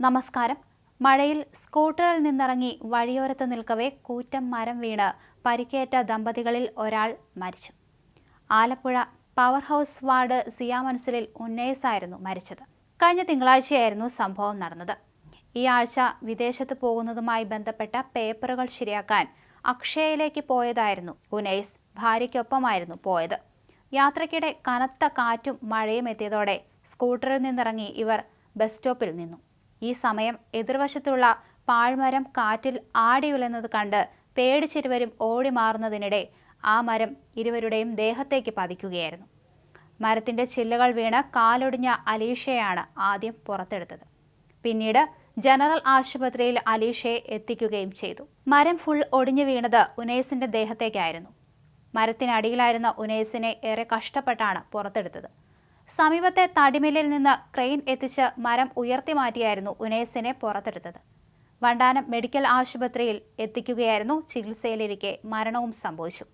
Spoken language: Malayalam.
നമസ്കാരം. മഴയിൽ സ്കൂട്ടറിൽ നിന്നിറങ്ങി വഴിയോരത്ത് നിൽക്കവേ കൂറ്റം മരം വീണ് പരിക്കേറ്റ ദമ്പതികളിൽ ഒരാൾ മരിച്ചു. ആലപ്പുഴ പവർ ഹൗസ് വാർഡ് സിയാമൻസിലിൽ ഉന്നയസായിരുന്നു മരിച്ചത്. കഴിഞ്ഞ തിങ്കളാഴ്ചയായിരുന്നു സംഭവം നടന്നത്. ഈ ആഴ്ച വിദേശത്ത് പോകുന്നതുമായി ബന്ധപ്പെട്ട പേപ്പറുകൾ ശരിയാക്കാൻ അക്ഷയയിലേക്ക് പോയതായിരുന്നു ഉനൈസ് ഭാര്യയ്ക്കൊപ്പമായിരുന്നു പോയത്. യാത്രയ്ക്കിടെ കനത്ത കാറ്റും മഴയും എത്തിയതോടെ സ്കൂട്ടറിൽ നിന്നിറങ്ങി ഇവർ ബസ് സ്റ്റോപ്പിൽ നിന്നു. ഈ സമയം എതിർവശത്തുള്ള പാഴ്മരം കാറ്റിൽ ആടിയുലന്നത് കണ്ട് പേടിച്ചിരുവരും ഓടി മാറുന്നതിനിടെ ആ മരം ഇരുവരുടെയും ദേഹത്തേക്ക് പതിക്കുകയായിരുന്നു. മരത്തിന്റെ ചില്ലകൾ വീണ് കാലൊടിഞ്ഞ അലീഷയാണ് ആദ്യം പുറത്തെടുത്തത്. പിന്നീട് ജനറൽ ആശുപത്രിയിൽ അലീഷയെ എത്തിക്കുകയും ചെയ്തു. മരം ഫുൾ ഒടിഞ്ഞു വീണത് ഉനേസിന്റെ ദേഹത്തേക്കായിരുന്നു. മരത്തിനടിയിലായിരുന്ന ഉനേസിനെ ഏറെ കഷ്ടപ്പെട്ടാണ് പുറത്തെടുത്തത്. സമീപത്തെ തടിമില്ലിൽ നിന്ന് ക്രെയിൻ എത്തിച്ച് മരം ഉയർത്തി മാറ്റിയായിരുന്നു ഉനേസിനെ പുറത്തെടുത്തത്. വണ്ടാനം മെഡിക്കൽ ആശുപത്രിയിൽ എത്തിക്കുകയായിരുന്നു ചികിത്സയിലിരിക്കെ മരണവും സംഭവിച്ചു.